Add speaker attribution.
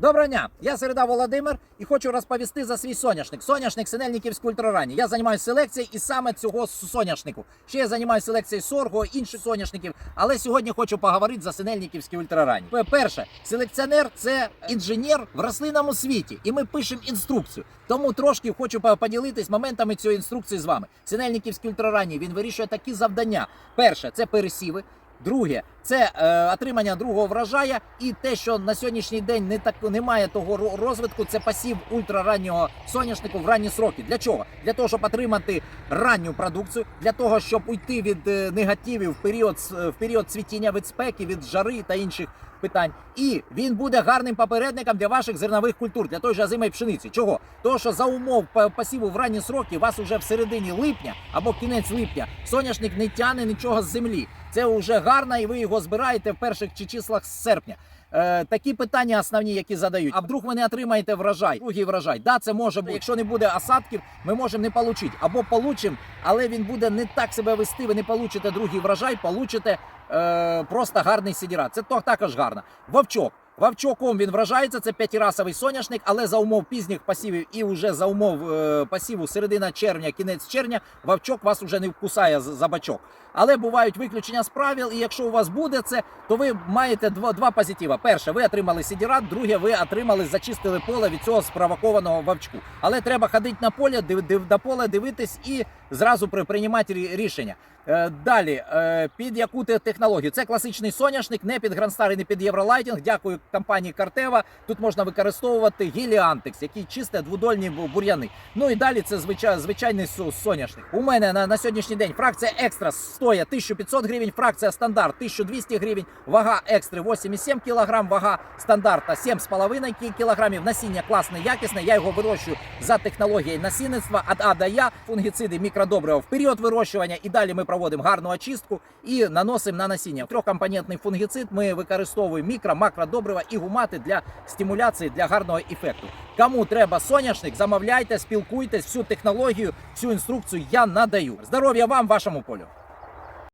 Speaker 1: Доброго дня, я Середа Володимир і хочу розповісти за свій соняшник. Соняшник Синельниківської ультрарані. Я займаюся селекцією і саме цього соняшнику. Ще я займаюся селекцією сорго, інших соняшників, але сьогодні хочу поговорити за Синельниківські ультрарані. Перше, селекціонер це інженер в рослинному світі, і ми пишемо інструкцію. Тому трошки хочу по- поділитись моментами цієї інструкції з вами. Синельниківські ультрарані він вирішує такі завдання. Перше, це пересіви. Друге, це е, отримання другого врожая, і те, що на сьогоднішній день не так немає того розвитку, це пасів ультрараннього соняшнику в ранні сроки. Для чого? Для того, щоб отримати ранню продукцію, для того, щоб уйти від е, негативів в період в період цвітіння від спеки, від жари та інших питань. І він буде гарним попередником для ваших зернових культур, для той же озимої пшениці. Чого? Того, що за умов па- пасіву в ранні сроки, вас уже в середині липня або кінець липня соняшник не тягне нічого з землі. Це вже гарно, і ви його збираєте в перших чи числах серпня. Е, такі питання основні, які задають. А вдруг ви не отримаєте врожай, другий врожай. Да, це може бути. Якщо не буде осадків, ми можемо не отримати. Або получимо, але він буде не так себе вести. Ви не получите другий врожай, получите е, просто гарний сідіра. Це то також гарно. Вовчок. Вовчоком він вражається, це п'ятирасовий соняшник, але за умов пізніх пасівів і вже за умов е, пасіву середина червня, кінець червня, вовчок вас вже не вкусає за бачок. Але бувають виключення з правил, і якщо у вас буде це, то ви маєте два, два позитива. Перше, ви отримали сидірат, друге, ви отримали, зачистили поле від цього спровокованого вовчку. Але треба ходити на поле, див, див, на поле, дивитись і зразу при, приймати рішення. Е, Далі, е, під яку технологію? Це класичний соняшник, не під Грандстар і не під Євролайтінг. Дякую компанії Картева. Тут можна використовувати геліантекс, який чисте дводольні бур'яни. Ну і далі це звичай, звичайний со- соняшник. У мене на, на сьогоднішній день фракція екстра стоїть 1500 гривень, фракція стандарт 1200 гривень, вага екстри 8,7 кг, вага стандарта 7,5 кі- кг. Насіння класне, якісне. Я його вирощую за технологією насінництва від А до Я, фунгіциди, мікродобрива в період вирощування. І далі ми проводимо гарну очистку і наносимо на насіння. Трьохкомпонентний фунгіцид ми використовуємо мікро, макродобрива і гумати для стимуляції для гарного ефекту. Кому треба соняшник, замовляйте, спілкуйтесь, всю технологію, всю інструкцію я надаю. Здоров'я вам, вашому полю.